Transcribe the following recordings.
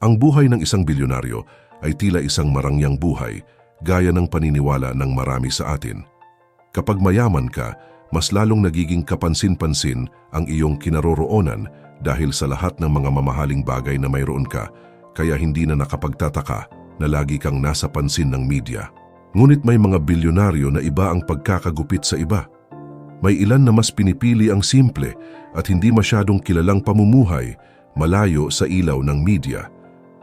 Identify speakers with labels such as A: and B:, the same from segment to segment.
A: Ang buhay ng isang bilyonaryo ay tila isang marangyang buhay, gaya ng paniniwala ng marami sa atin. Kapag mayaman ka, mas lalong nagiging kapansin-pansin ang iyong kinaroroonan dahil sa lahat ng mga mamahaling bagay na mayroon ka, kaya hindi na nakapagtataka na lagi kang nasa pansin ng media. Ngunit may mga bilyonaryo na iba ang pagkakagupit sa iba. May ilan na mas pinipili ang simple at hindi masyadong kilalang pamumuhay malayo sa ilaw ng media.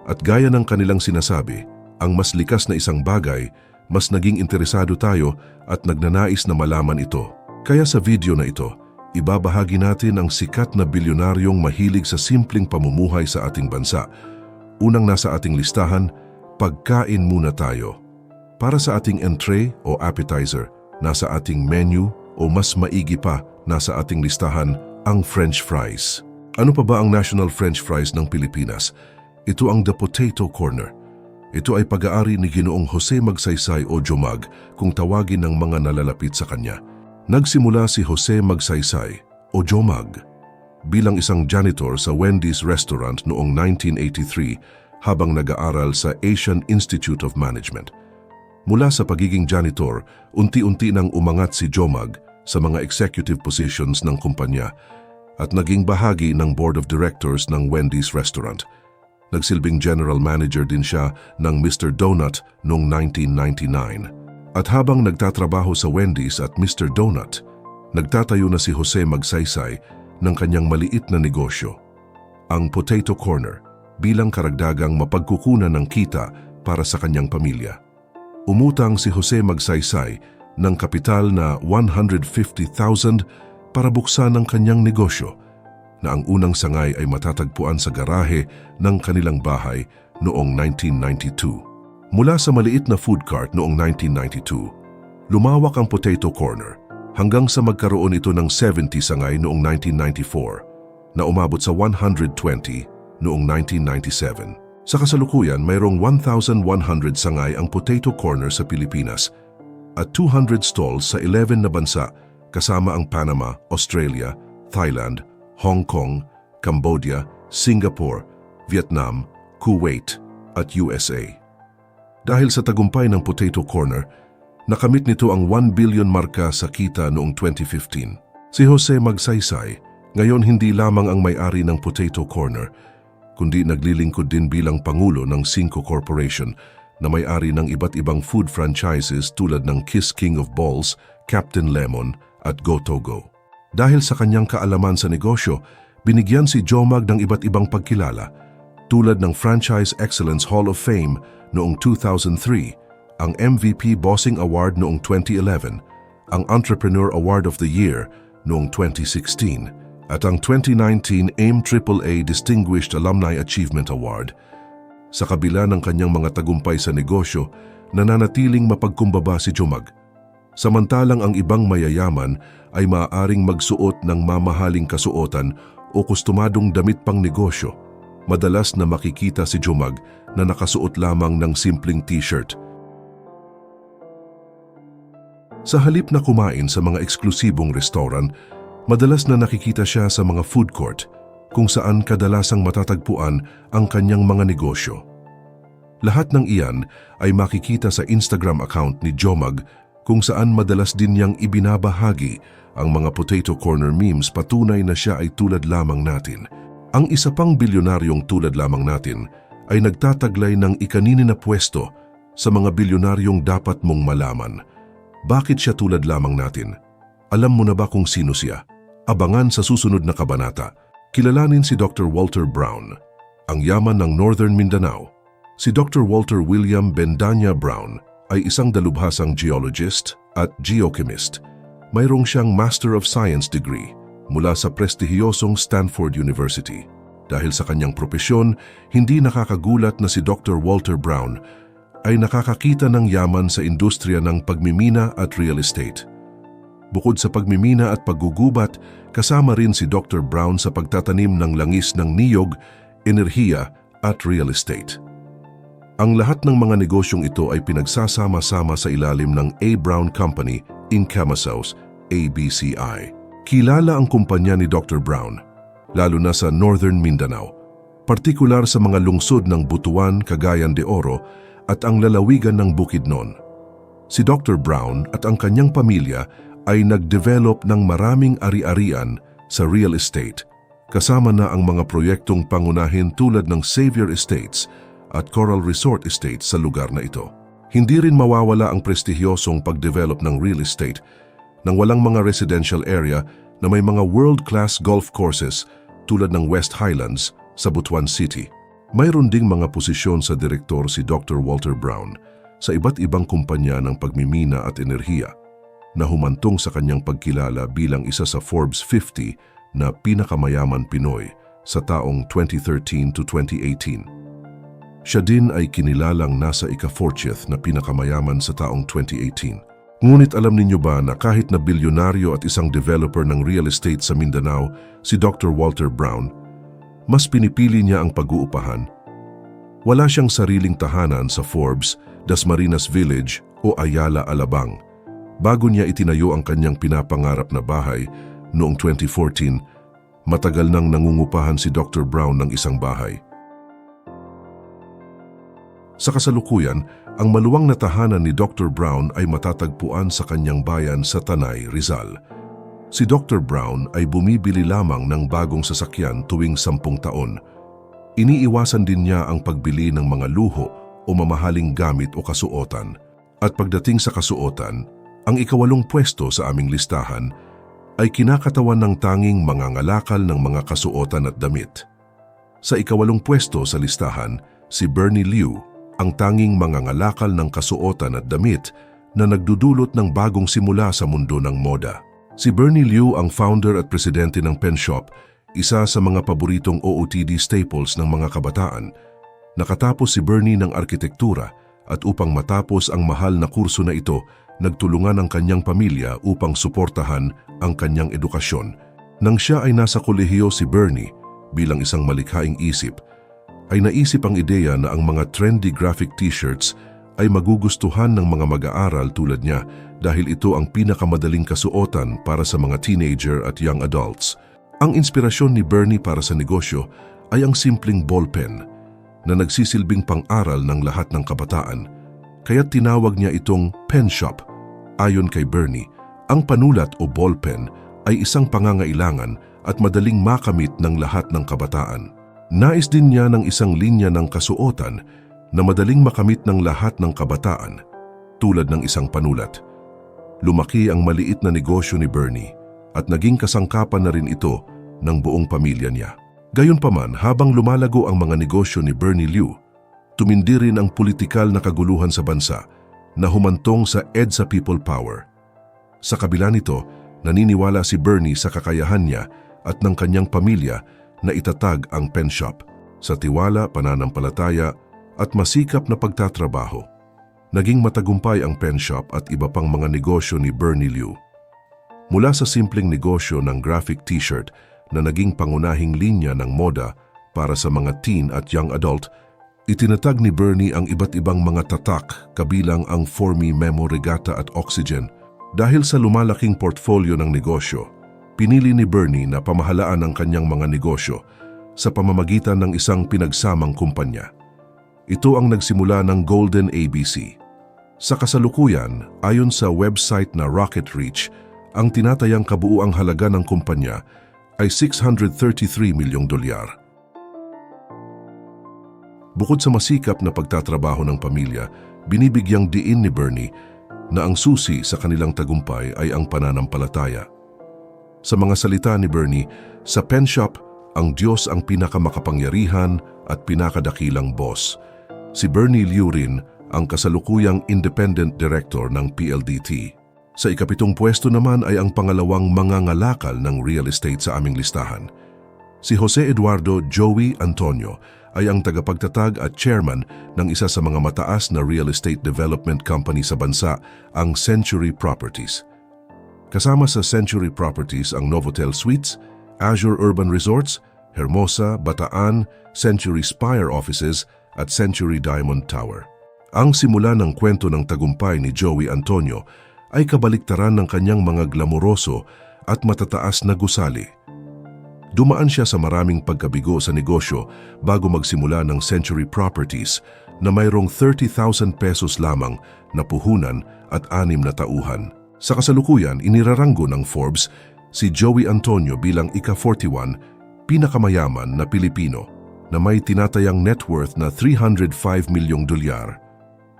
A: At gaya ng kanilang sinasabi, ang mas likas na isang bagay, mas naging interesado tayo at nagnanais na malaman ito. Kaya sa video na ito, ibabahagi natin ang sikat na bilyonaryong mahilig sa simpleng pamumuhay sa ating bansa. Unang nasa ating listahan, pagkain muna tayo. Para sa ating entree o appetizer, nasa ating menu o mas maigi pa, nasa ating listahan ang French fries. Ano pa ba ang national French fries ng Pilipinas? Ito ang The Potato Corner. Ito ay pag-aari ni Ginoong Jose Magsaysay o Jomag kung tawagin ng mga nalalapit sa kanya. Nagsimula si Jose Magsaysay o Jomag bilang isang janitor sa Wendy's restaurant noong 1983 habang nag-aaral sa Asian Institute of Management. Mula sa pagiging janitor, unti-unti nang umangat si Jomag sa mga executive positions ng kumpanya at naging bahagi ng board of directors ng Wendy's restaurant. Nagsilbing general manager din siya ng Mr. Donut noong 1999. At habang nagtatrabaho sa Wendy's at Mr. Donut, nagtatayo na si Jose Magsaysay ng kanyang maliit na negosyo, ang Potato Corner, bilang karagdagang mapagkukunan ng kita para sa kanyang pamilya. Umutang si Jose Magsaysay ng kapital na 150,000 para buksan ang kanyang negosyo na ang unang sangay ay matatagpuan sa garahe ng kanilang bahay noong 1992. Mula sa maliit na food cart noong 1992, lumawak ang Potato Corner hanggang sa magkaroon ito ng 70 sangay noong 1994 na umabot sa 120 noong 1997. Sa kasalukuyan, mayroong 1,100 sangay ang Potato Corner sa Pilipinas at 200 stalls sa 11 na bansa kasama ang Panama, Australia, Thailand, Hong Kong, Cambodia, Singapore, Vietnam, Kuwait at USA. Dahil sa tagumpay ng Potato Corner, nakamit nito ang 1 billion marka sa kita noong 2015. Si Jose Magsaysay, ngayon hindi lamang ang may-ari ng Potato Corner, kundi naglilingkod din bilang Pangulo ng Cinco Corporation na may-ari ng iba't ibang food franchises tulad ng Kiss King of Balls, Captain Lemon at Go Togo. Dahil sa kanyang kaalaman sa negosyo, binigyan si Jomag ng iba't ibang pagkilala tulad ng Franchise Excellence Hall of Fame noong 2003, ang MVP Bossing Award noong 2011, ang Entrepreneur Award of the Year noong 2016, at ang 2019 AIM AAA Distinguished Alumni Achievement Award. Sa kabila ng kanyang mga tagumpay sa negosyo, nananatiling mapagkumbaba si Jomag. Samantalang ang ibang mayayaman ay maaaring magsuot ng mamahaling kasuotan o kustumadong damit pang negosyo. Madalas na makikita si Jumag na nakasuot lamang ng simpleng t-shirt. Sa halip na kumain sa mga eksklusibong restaurant, madalas na nakikita siya sa mga food court kung saan kadalasang matatagpuan ang kanyang mga negosyo. Lahat ng iyan ay makikita sa Instagram account ni Jomag kung saan madalas din niyang ibinabahagi ang mga potato corner memes patunay na siya ay tulad lamang natin. Ang isa pang bilyonaryong tulad lamang natin ay nagtataglay ng ikanini na pwesto sa mga bilyonaryong dapat mong malaman. Bakit siya tulad lamang natin? Alam mo na ba kung sino siya? Abangan sa susunod na kabanata. Kilalanin si Dr. Walter Brown, ang yaman ng Northern Mindanao. Si Dr. Walter William Bendanya Brown ay isang dalubhasang geologist at geochemist. Mayroong siyang Master of Science degree mula sa prestihiyosong Stanford University. Dahil sa kanyang propesyon, hindi nakakagulat na si Dr. Walter Brown ay nakakakita ng yaman sa industriya ng pagmimina at real estate. Bukod sa pagmimina at paggugubat, kasama rin si Dr. Brown sa pagtatanim ng langis ng niyog, enerhiya at real estate. Ang lahat ng mga negosyong ito ay pinagsasama-sama sa ilalim ng A. Brown Company in Camasaus, ABCI. Kilala ang kumpanya ni Dr. Brown, lalo na sa Northern Mindanao, partikular sa mga lungsod ng Butuan, Cagayan de Oro at ang lalawigan ng Bukidnon. Si Dr. Brown at ang kanyang pamilya ay nag-develop ng maraming ari-arian sa real estate, kasama na ang mga proyektong pangunahin tulad ng Xavier Estates at Coral Resort Estates sa lugar na ito. Hindi rin mawawala ang prestigyosong pag-develop ng real estate nang walang mga residential area na may mga world-class golf courses tulad ng West Highlands sa Butuan City. Mayroon ding mga posisyon sa direktor si Dr. Walter Brown sa iba't ibang kumpanya ng pagmimina at enerhiya na humantong sa kanyang pagkilala bilang isa sa Forbes 50 na pinakamayaman Pinoy sa taong 2013 to 2018. Siya din ay kinilalang nasa ika-40th na pinakamayaman sa taong 2018. Ngunit alam ninyo ba na kahit na bilyonaryo at isang developer ng real estate sa Mindanao, si Dr. Walter Brown, mas pinipili niya ang pag-uupahan. Wala siyang sariling tahanan sa Forbes, Dasmariñas Village o Ayala, Alabang bago niya itinayo ang kanyang pinapangarap na bahay noong 2014, matagal nang nangungupahan si Dr. Brown ng isang bahay. Sa kasalukuyan, ang maluwang na tahanan ni Dr. Brown ay matatagpuan sa kanyang bayan sa Tanay, Rizal. Si Dr. Brown ay bumibili lamang ng bagong sasakyan tuwing sampung taon. Iniiwasan din niya ang pagbili ng mga luho o mamahaling gamit o kasuotan. At pagdating sa kasuotan, ang ikawalong pwesto sa aming listahan ay kinakatawan ng tanging mga ngalakal ng mga kasuotan at damit. Sa ikawalong pwesto sa listahan, si Bernie Liu, ang tanging mga ngalakal ng kasuotan at damit na nagdudulot ng bagong simula sa mundo ng moda. Si Bernie Liu ang founder at presidente ng Pen Shop, isa sa mga paboritong OOTD staples ng mga kabataan. Nakatapos si Bernie ng arkitektura at upang matapos ang mahal na kurso na ito, nagtulungan ang kanyang pamilya upang suportahan ang kanyang edukasyon. Nang siya ay nasa kolehiyo si Bernie bilang isang malikhaing isip, ay naisip ang ideya na ang mga trendy graphic t-shirts ay magugustuhan ng mga mag-aaral tulad niya dahil ito ang pinakamadaling kasuotan para sa mga teenager at young adults. Ang inspirasyon ni Bernie para sa negosyo ay ang simpleng ballpen na nagsisilbing pang-aral ng lahat ng kabataan kaya tinawag niya itong pen shop. Ayon kay Bernie, ang panulat o ballpen ay isang pangangailangan at madaling makamit ng lahat ng kabataan. Nais din niya ng isang linya ng kasuotan na madaling makamit ng lahat ng kabataan, tulad ng isang panulat. Lumaki ang maliit na negosyo ni Bernie at naging kasangkapan na rin ito ng buong pamilya niya. Gayunpaman, habang lumalago ang mga negosyo ni Bernie Liu, tumindi rin ang politikal na kaguluhan sa bansa na humantong sa EDSA People Power. Sa kabila nito, naniniwala si Bernie sa kakayahan niya at ng kanyang pamilya na itatag ang pen shop sa tiwala, pananampalataya at masikap na pagtatrabaho. Naging matagumpay ang pen shop at iba pang mga negosyo ni Bernie Liu. Mula sa simpleng negosyo ng graphic t-shirt na naging pangunahing linya ng moda para sa mga teen at young adult Itinatag ni Bernie ang iba't ibang mga tatak kabilang ang Formi Memo Regatta at Oxygen. Dahil sa lumalaking portfolio ng negosyo, pinili ni Bernie na pamahalaan ang kanyang mga negosyo sa pamamagitan ng isang pinagsamang kumpanya. Ito ang nagsimula ng Golden ABC. Sa kasalukuyan, ayon sa website na Rocket Reach, ang tinatayang kabuuang halaga ng kumpanya ay 633 milyong dolyar. Bukod sa masikap na pagtatrabaho ng pamilya, binibigyang diin ni Bernie na ang susi sa kanilang tagumpay ay ang pananampalataya. Sa mga salita ni Bernie, sa pen shop, ang Diyos ang pinakamakapangyarihan at pinakadakilang boss. Si Bernie Liu rin ang kasalukuyang independent director ng PLDT. Sa ikapitong pwesto naman ay ang pangalawang mangangalakal ng real estate sa aming listahan. Si Jose Eduardo Joey Antonio ay ang tagapagtatag at chairman ng isa sa mga mataas na real estate development company sa bansa, ang Century Properties. Kasama sa Century Properties ang Novotel Suites, Azure Urban Resorts, Hermosa, Bataan, Century Spire Offices at Century Diamond Tower. Ang simula ng kwento ng tagumpay ni Joey Antonio ay kabaliktaran ng kanyang mga glamoroso at matataas na gusali. Dumaan siya sa maraming pagkabigo sa negosyo bago magsimula ng Century Properties na mayroong 30,000 pesos lamang na puhunan at anim na tauhan. Sa kasalukuyan, iniraranggo ng Forbes si Joey Antonio bilang ika-41 pinakamayaman na Pilipino na may tinatayang net worth na 305 milyong dolyar.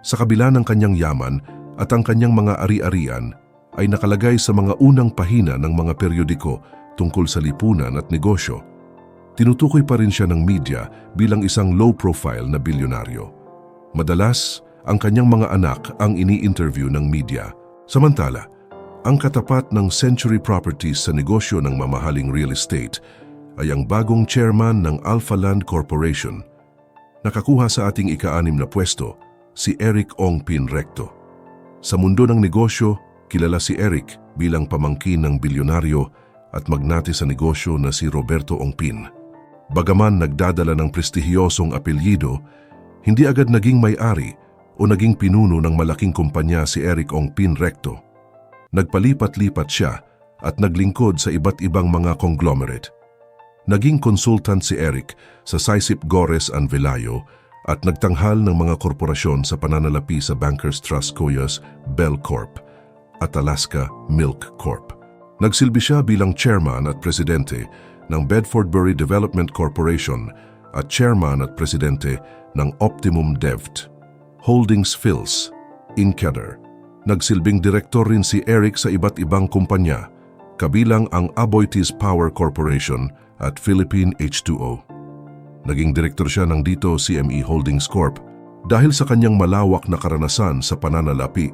A: Sa kabila ng kanyang yaman at ang kanyang mga ari-arian ay nakalagay sa mga unang pahina ng mga periodiko tungkol sa lipunan at negosyo. Tinutukoy pa rin siya ng media bilang isang low-profile na bilyonaryo. Madalas, ang kanyang mga anak ang ini-interview ng media. Samantala, ang katapat ng Century Properties sa negosyo ng mamahaling real estate ay ang bagong chairman ng Alpha Land Corporation. Nakakuha sa ating ika-anim na pwesto, si Eric Ong Pin Recto. Sa mundo ng negosyo, kilala si Eric bilang pamangkin ng bilyonaryo at magnate sa negosyo na si Roberto Ongpin. Bagaman nagdadala ng prestihiyosong apelyido, hindi agad naging may-ari o naging pinuno ng malaking kumpanya si Eric Ongpin Recto. Nagpalipat-lipat siya at naglingkod sa iba't ibang mga conglomerate. Naging consultant si Eric sa Saisip Gores and Velayo at nagtanghal ng mga korporasyon sa pananalapi sa Bankers Trust Coyas Bell Corp at Alaska Milk Corp. Nagsilbi siya bilang chairman at presidente ng Bedfordbury Development Corporation at chairman at presidente ng Optimum Devt, Holdings Phils, Incader. Nagsilbing direktor rin si Eric sa iba't ibang kumpanya, kabilang ang Aboitiz Power Corporation at Philippine H2O. Naging direktor siya ng dito CME Holdings Corp. Dahil sa kanyang malawak na karanasan sa pananalapi,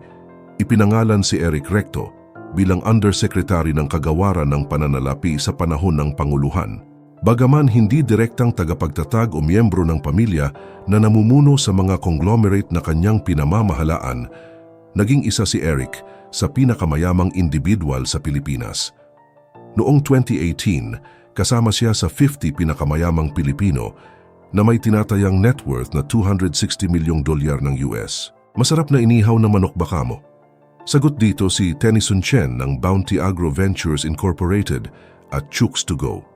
A: ipinangalan si Eric Recto bilang Undersecretary ng Kagawaran ng Pananalapi sa panahon ng Panguluhan. Bagaman hindi direktang tagapagtatag o miyembro ng pamilya na namumuno sa mga conglomerate na kanyang pinamamahalaan, naging isa si Eric sa pinakamayamang individual sa Pilipinas. Noong 2018, kasama siya sa 50 pinakamayamang Pilipino na may tinatayang net worth na 260 milyong dolyar ng US. Masarap na inihaw na manok baka mo. Sagot dito si Tennyson Chen ng Bounty Agro Ventures Incorporated at Chooks to Go.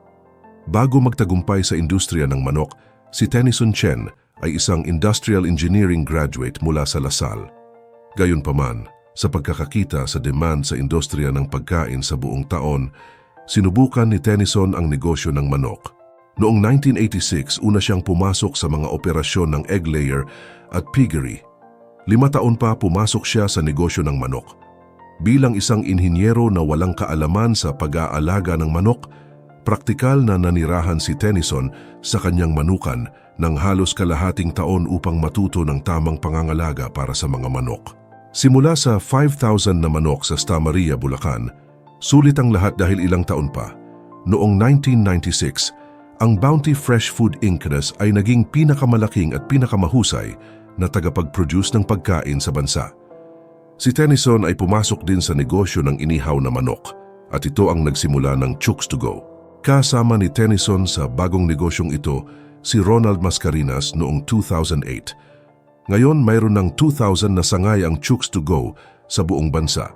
A: Bago magtagumpay sa industriya ng manok, si Tennyson Chen ay isang industrial engineering graduate mula sa Lasal. Gayunpaman, sa pagkakakita sa demand sa industriya ng pagkain sa buong taon, sinubukan ni Tennyson ang negosyo ng manok. Noong 1986, una siyang pumasok sa mga operasyon ng egg layer at piggery. Lima taon pa pumasok siya sa negosyo ng manok. Bilang isang inhinyero na walang kaalaman sa pag-aalaga ng manok, praktikal na nanirahan si Tennyson sa kanyang manukan ng halos kalahating taon upang matuto ng tamang pangangalaga para sa mga manok. Simula sa 5,000 na manok sa Stamaria, Bulacan, sulit ang lahat dahil ilang taon pa. Noong 1996, ang Bounty Fresh Food Inc. ay naging pinakamalaking at pinakamahusay na tagapag-produce ng pagkain sa bansa. Si Tennyson ay pumasok din sa negosyo ng inihaw na manok at ito ang nagsimula ng Chooks to Go. Kasama ni Tennyson sa bagong negosyong ito si Ronald Mascarinas noong 2008. Ngayon mayroon ng 2,000 na sangay ang Chooks to Go sa buong bansa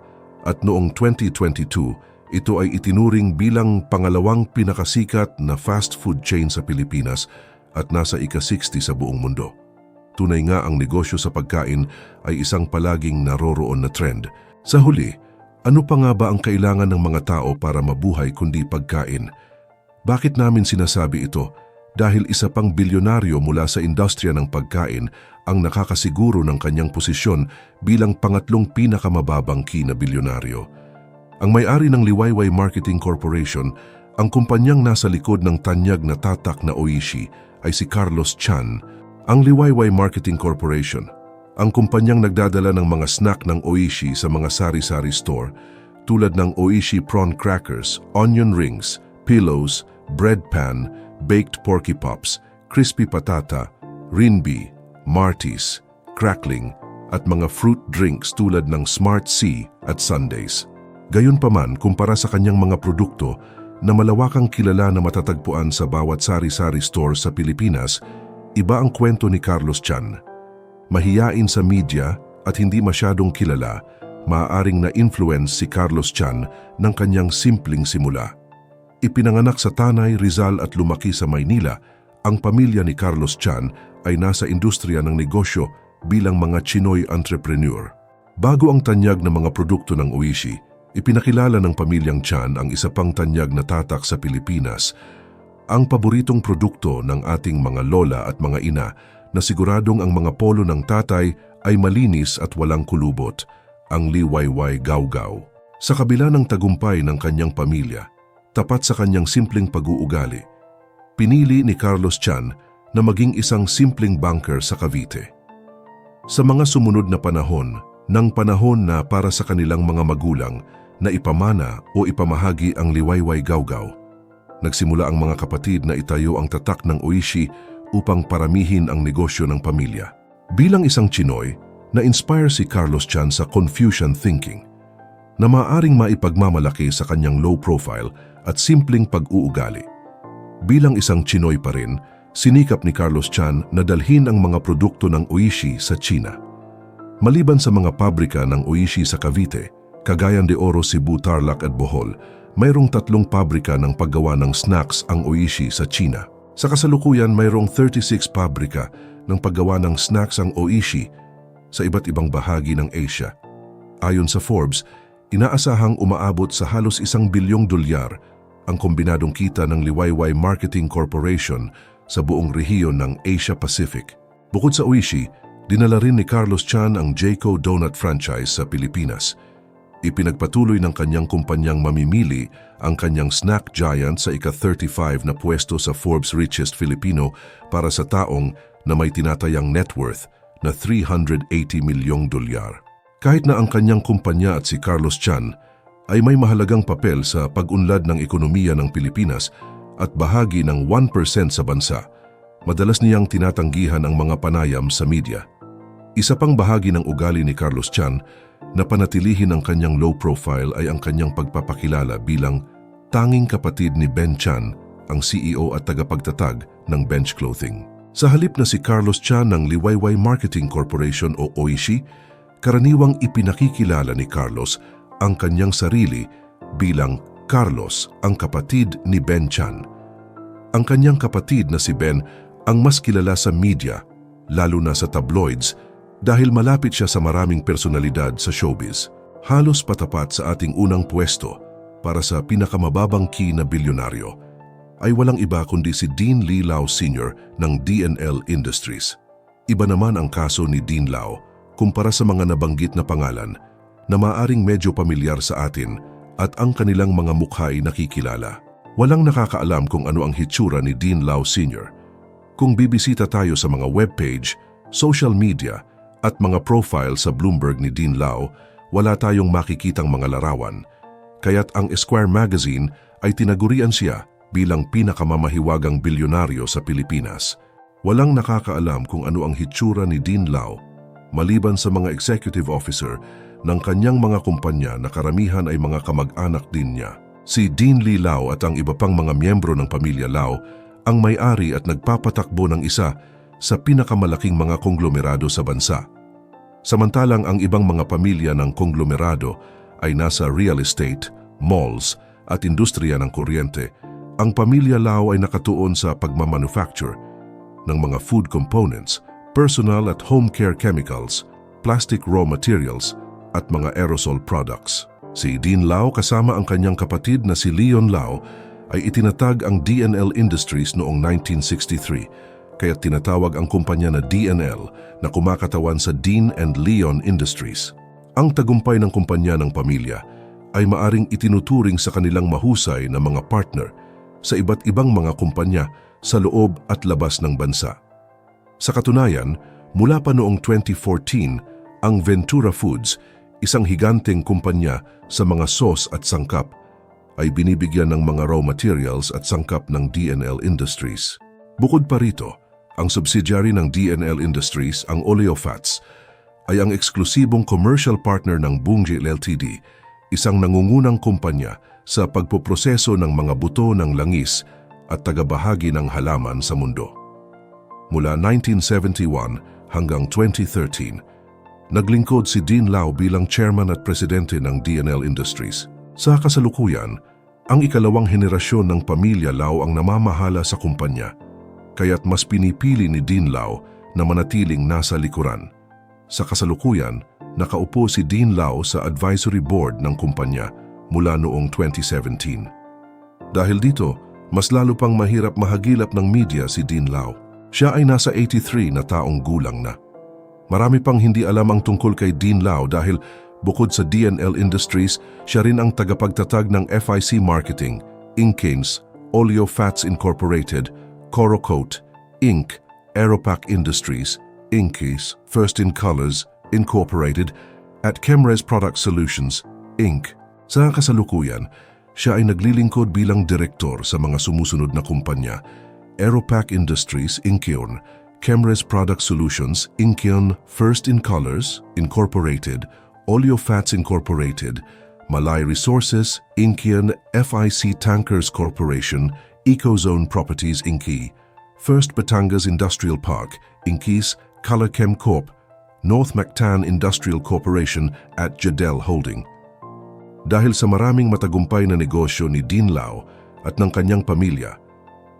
A: at noong 2022 ito ay itinuring bilang pangalawang pinakasikat na fast food chain sa Pilipinas at nasa ika-60 sa buong mundo. Tunay nga ang negosyo sa pagkain ay isang palaging naroroon na trend. Sa huli, ano pa nga ba ang kailangan ng mga tao para mabuhay kundi pagkain? Bakit namin sinasabi ito? Dahil isa pang bilyonaryo mula sa industriya ng pagkain ang nakakasiguro ng kanyang posisyon bilang pangatlong pinakamababang ki na bilyonaryo. Ang may-ari ng Liwayway Marketing Corporation, ang kumpanyang nasa likod ng tanyag na tatak na Oishi ay si Carlos Chan, ang Liwayway Marketing Corporation, ang kumpanyang nagdadala ng mga snack ng Oishi sa mga sari-sari store tulad ng Oishi Prawn Crackers, Onion Rings, Pillows, Bread Pan, Baked Porky Pops, Crispy Patata, Rinbi, Marties, Crackling, at mga fruit drinks tulad ng Smart Sea at Sundays. Gayunpaman, kumpara sa kanyang mga produkto na malawakang kilala na matatagpuan sa bawat sari-sari store sa Pilipinas, iba ang kwento ni Carlos Chan. Mahiyain sa media at hindi masyadong kilala, maaaring na-influence si Carlos Chan ng kanyang simpleng simula. Ipinanganak sa Tanay, Rizal at lumaki sa Maynila, ang pamilya ni Carlos Chan ay nasa industriya ng negosyo bilang mga Chinoy entrepreneur. Bago ang tanyag ng mga produkto ng Oishi, ipinakilala ng pamilyang Chan ang isa pang tanyag na tatak sa Pilipinas, ang paboritong produkto ng ating mga lola at mga ina na siguradong ang mga polo ng tatay ay malinis at walang kulubot, ang liwayway gawgaw. Sa kabila ng tagumpay ng kanyang pamilya, tapat sa kanyang simpleng pag-uugali, pinili ni Carlos Chan na maging isang simpleng banker sa Cavite. Sa mga sumunod na panahon, ng panahon na para sa kanilang mga magulang na ipamana o ipamahagi ang liwayway gawgaw, nagsimula ang mga kapatid na itayo ang tatak ng Oishi upang paramihin ang negosyo ng pamilya. Bilang isang Chinoy, na-inspire si Carlos Chan sa Confucian thinking na maaring maipagmamalaki sa kanyang low profile at simpleng pag-uugali. Bilang isang Chinoy pa rin, sinikap ni Carlos Chan na dalhin ang mga produkto ng Oishi sa China. Maliban sa mga pabrika ng Oishi sa Cavite, Cagayan de Oro, Cebu, Tarlac at Bohol, mayroong tatlong pabrika ng paggawa ng snacks ang Oishi sa China. Sa kasalukuyan, mayroong 36 pabrika ng paggawa ng snacks ang Oishi sa iba't ibang bahagi ng Asia. Ayon sa Forbes, inaasahang umaabot sa halos isang bilyong dolyar ang kombinadong kita ng Liwayway Marketing Corporation sa buong rehiyon ng Asia Pacific. Bukod sa Oishi, dinala rin ni Carlos Chan ang Jayco Donut franchise sa Pilipinas. Ipinagpatuloy ng kanyang kumpanyang mamimili ang kanyang snack giant sa ika-35 na pwesto sa Forbes Richest Filipino para sa taong na may tinatayang net worth na 380 milyong dolyar. Kahit na ang kanyang kumpanya at si Carlos Chan ay may mahalagang papel sa pag-unlad ng ekonomiya ng Pilipinas at bahagi ng 1% sa bansa, madalas niyang tinatanggihan ang mga panayam sa media. Isa pang bahagi ng ugali ni Carlos Chan na panatilihin ang kanyang low profile ay ang kanyang pagpapakilala bilang tanging kapatid ni Ben Chan, ang CEO at tagapagtatag ng Bench Clothing. Sa halip na si Carlos Chan ng Liwayway Marketing Corporation o OISI, karaniwang ipinakikilala ni Carlos ang kanyang sarili bilang Carlos, ang kapatid ni Ben Chan. Ang kanyang kapatid na si Ben ang mas kilala sa media, lalo na sa tabloids, dahil malapit siya sa maraming personalidad sa showbiz. Halos patapat sa ating unang pwesto para sa pinakamababang key na bilyonaryo ay walang iba kundi si Dean Lee Lau Sr. ng DNL Industries. Iba naman ang kaso ni Dean Lau kumpara sa mga nabanggit na pangalan na maaring medyo pamilyar sa atin at ang kanilang mga mukha ay nakikilala. Walang nakakaalam kung ano ang hitsura ni Dean Lau Sr. Kung bibisita tayo sa mga webpage, social media at mga profile sa Bloomberg ni Dean Lau, wala tayong makikitang mga larawan. Kaya't ang Esquire magazine ay tinagurian siya bilang pinakamamahiwagang bilyonaryo sa Pilipinas. Walang nakakaalam kung ano ang hitsura ni Dean Lau, maliban sa mga executive officer ng kanyang mga kumpanya na karamihan ay mga kamag-anak din niya. Si Dean Lee Lau at ang iba pang mga miyembro ng pamilya Lau ang may-ari at nagpapatakbo ng isa sa pinakamalaking mga konglomerado sa bansa. Samantalang ang ibang mga pamilya ng konglomerado ay nasa real estate, malls at industriya ng kuryente, ang pamilya Lau ay nakatuon sa pagmamanufacture ng mga food components, personal at home care chemicals, plastic raw materials at mga aerosol products. Si Dean Lau kasama ang kanyang kapatid na si Leon Lau ay itinatag ang DNL Industries noong 1963 kaya tinatawag ang kumpanya na DNL na kumakatawan sa Dean and Leon Industries. Ang tagumpay ng kumpanya ng pamilya ay maaring itinuturing sa kanilang mahusay na mga partner sa iba't ibang mga kumpanya sa loob at labas ng bansa. Sa katunayan, mula pa noong 2014, ang Ventura Foods, isang higanteng kumpanya sa mga sauce at sangkap, ay binibigyan ng mga raw materials at sangkap ng DNL Industries. Bukod pa rito, ang subsidiary ng DNL Industries, ang Oleofats, ay ang eksklusibong commercial partner ng Bungjil Ltd, isang nangungunang kumpanya sa pagpoproseso ng mga buto ng langis at tagabahagi ng halaman sa mundo. Mula 1971 hanggang 2013, naglingkod si Dean Lau bilang chairman at presidente ng DNL Industries. Sa kasalukuyan, Ang ikalawang henerasyon ng pamilya Lau ang namamahala sa kumpanya, kaya't mas pinipili ni Dean Lau na manatiling nasa likuran. Sa kasalukuyan, nakaupo si Dean Lau sa advisory board ng kumpanya mula noong 2017. Dahil dito, mas lalo pang mahirap mahagilap ng media si Dean Lau. Siya ay nasa 83 na taong gulang na. Marami pang hindi alam ang tungkol kay Dean Lau dahil bukod sa DNL Industries, siya rin ang tagapagtatag ng FIC Marketing, Incanes, Oleo Fats Incorporated, Corocoat, Inc., Aeropac Industries, Inkies, First in Colors, Incorporated, at Chemres Product Solutions, Inc. Sa kasalukuyan, siya ay naglilingkod bilang direktor sa mga sumusunod na kumpanya, Aeropac Industries, Incheon, Chemres Product Solutions, Incheon, First in Colors, Incorporated, Oleo Fats Incorporated, Malay Resources, Incheon, FIC Tankers Corporation, Ecozone Properties Inky, First Batangas Industrial Park, Inky's Colorchem Corp, North Mactan Industrial Corporation at Jadel Holding. Dahil sa maraming matagumpay na negosyo ni Dean Lau at ng kanyang pamilya,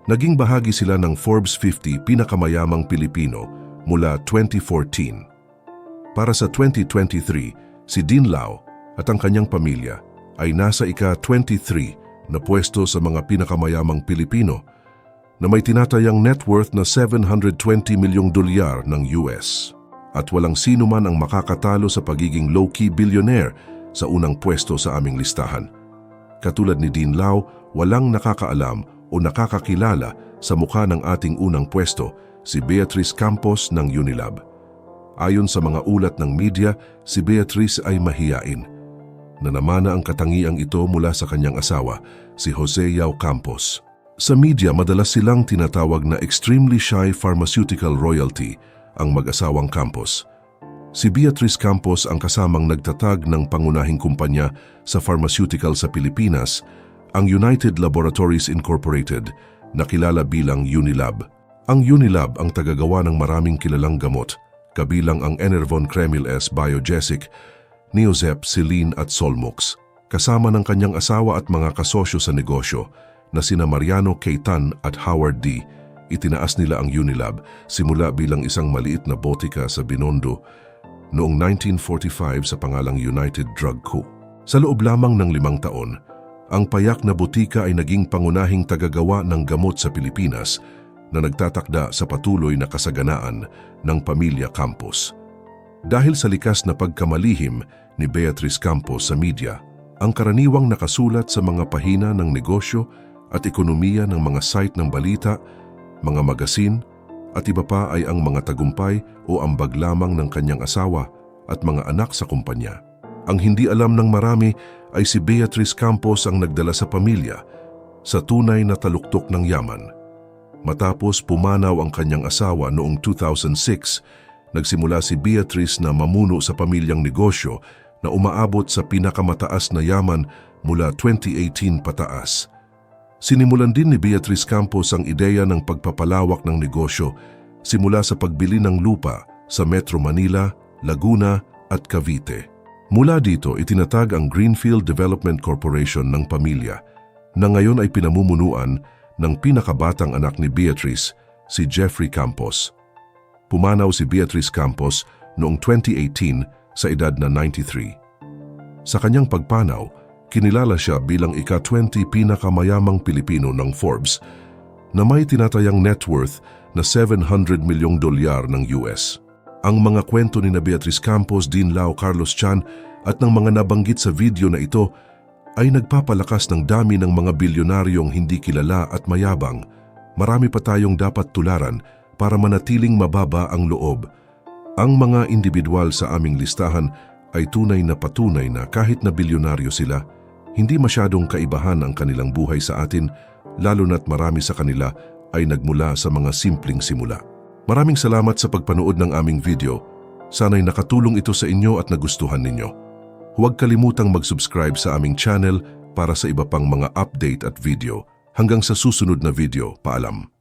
A: naging bahagi sila ng Forbes 50 pinakamayamang Pilipino mula 2014. Para sa 2023, si Dean Lau at ang kanyang pamilya ay nasa ika-23 na pwesto sa mga pinakamayamang Pilipino na may tinatayang net worth na 720 milyong dolyar ng US. At walang sino man ang makakatalo sa pagiging low-key billionaire sa unang pwesto sa aming listahan. Katulad ni Dean Lau, walang nakakaalam o nakakakilala sa mukha ng ating unang pwesto, si Beatrice Campos ng Unilab. Ayon sa mga ulat ng media, si Beatrice ay mahiyain. Nanamana ang katangiang ito mula sa kanyang asawa, si Jose Yao Campos. Sa media, madalas silang tinatawag na extremely shy pharmaceutical royalty ang mag-asawang Campos. Si Beatrice Campos ang kasamang nagtatag ng pangunahing kumpanya sa pharmaceutical sa Pilipinas, ang United Laboratories Incorporated, na kilala bilang Unilab. Ang Unilab ang tagagawa ng maraming kilalang gamot, kabilang ang Enervon Cremil S Biogesic, Neozep, Celine at Solmux, kasama ng kanyang asawa at mga kasosyo sa negosyo na sina Mariano Keitan at Howard D. Itinaas nila ang Unilab simula bilang isang maliit na botika sa Binondo noong 1945 sa pangalang United Drug Co. Sa loob lamang ng limang taon, ang payak na butika ay naging pangunahing tagagawa ng gamot sa Pilipinas na nagtatakda sa patuloy na kasaganaan ng pamilya Campos. Dahil sa likas na pagkamalihim ni Beatrice Campos sa media, ang karaniwang nakasulat sa mga pahina ng negosyo at ekonomiya ng mga site ng balita, mga magasin, at iba pa ay ang mga tagumpay o ambag lamang ng kanyang asawa at mga anak sa kumpanya. Ang hindi alam ng marami ay si Beatrice Campos ang nagdala sa pamilya sa tunay na taluktok ng yaman. Matapos pumanaw ang kanyang asawa noong 2006, nagsimula si Beatrice na mamuno sa pamilyang negosyo na umaabot sa pinakamataas na yaman mula 2018 pataas. Sinimulan din ni Beatrice Campos ang ideya ng pagpapalawak ng negosyo simula sa pagbili ng lupa sa Metro Manila, Laguna at Cavite. Mula dito, itinatag ang Greenfield Development Corporation ng pamilya na ngayon ay pinamumunuan ng pinakabatang anak ni Beatrice, si Jeffrey Campos. Pumanaw si Beatrice Campos noong 2018 sa edad na 93. Sa kanyang pagpanaw, kinilala siya bilang ika-20 pinakamayamang Pilipino ng Forbes na may tinatayang net worth na 700 milyong dolyar ng US. Ang mga kwento ni na Beatrice Campos, Dean Lau, Carlos Chan at ng mga nabanggit sa video na ito ay nagpapalakas ng dami ng mga bilyonaryong hindi kilala at mayabang. Marami pa tayong dapat tularan para manatiling mababa ang loob. Ang mga individual sa aming listahan ay tunay na patunay na kahit na bilyonaryo sila, hindi masyadong kaibahan ang kanilang buhay sa atin, lalo na't marami sa kanila ay nagmula sa mga simpleng simula. Maraming salamat sa pagpanood ng aming video. Sana'y nakatulong ito sa inyo at nagustuhan ninyo. Huwag kalimutang mag-subscribe sa aming channel para sa iba pang mga update at video. Hanggang sa susunod na video, paalam.